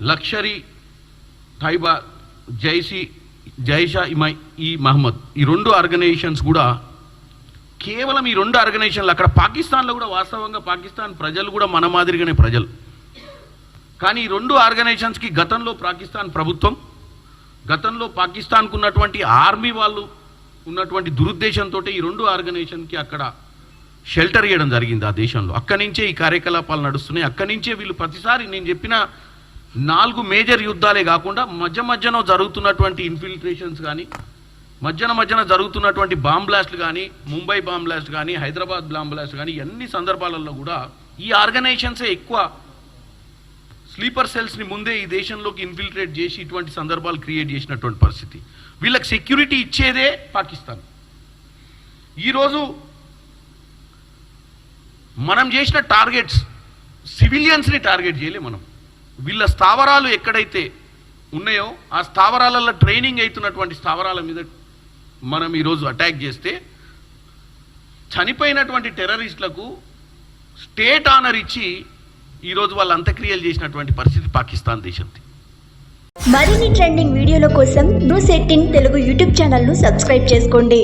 లక్షరీ తైబా జైసీ జైషా ఇమై ఈ మహమ్మద్. ఈ రెండు ఆర్గనైజేషన్స్ కూడా కేవలం ఈ రెండు ఆర్గనైజేషన్లు అక్కడ పాకిస్తాన్లో కూడా వాస్తవంగా పాకిస్తాన్ ప్రజలు కూడా మన మాదిరిగానే ప్రజలు. కానీ ఈ రెండు ఆర్గనైజేషన్స్కి గతంలో పాకిస్తాన్ ప్రభుత్వం గతంలో పాకిస్తాన్కు ఉన్నటువంటి ఆర్మీ వాళ్ళు ఉన్నటువంటి దురుద్దేశంతో ఈ రెండు ఆర్గనైజేషన్కి అక్కడ షెల్టర్ ఇవ్వడం జరిగింది ఆ దేశంలో. అక్కడి నుంచే ఈ కార్యకలాపాలు నడుస్తున్నాయి. అక్కడి నుంచే వీళ్ళు ప్రతిసారి నేను చెప్పిన నాలుగు మేజర్ యుద్ధాలే కాకుండా మధ్య మధ్యన జరుగుతున్నటువంటి ఇన్ఫిల్ట్రేషన్స్ కానీ మధ్యన మధ్యన జరుగుతున్నటువంటి బాంబ్ బ్లాస్ట్లు కానీ ముంబై బాంబ్ బ్లాస్ట్ కానీ హైదరాబాద్ బాంబ్ బ్లాస్ట్ కానీ అన్ని సందర్భాలలో కూడా ఈ ఆర్గనైజేషన్సే ఎక్కువ స్లీపర్ సెల్స్ని ముందే ఈ దేశంలోకి ఇన్ఫిల్ట్రేట్ చేసి ఇటువంటి సందర్భాలు క్రియేట్ చేసినటువంటి పరిస్థితి. వీళ్ళకి సెక్యూరిటీ ఇచ్చేదే పాకిస్తాన్. ఈరోజు మనం చేసిన టార్గెట్స్ సివిలియన్స్ని టార్గెట్ చేయలే మనం. వీళ్ళ స్థావరాలు ఎక్కడైతే ఉన్నాయో ఆ స్థావరాలలో ట్రైనింగ్ అవుతున్నటువంటి స్థావరాల మీద మనం ఈరోజు అటాక్ చేస్తే చనిపోయినటువంటి టెర్రరిస్టులకు స్టేట్ ఆనర్ ఇచ్చి ఈరోజు వాళ్ళు అంత్యక్రియలు చేసినటువంటి పరిస్థితి పాకిస్తాన్ దేశంది. మరిన్ని ట్రెండింగ్ వీడియోల కోసం న్యూస్ ఎయిటీన్ తెలుగు యూట్యూబ్ ఛానల్ను సబ్స్క్రైబ్ చేసుకోండి.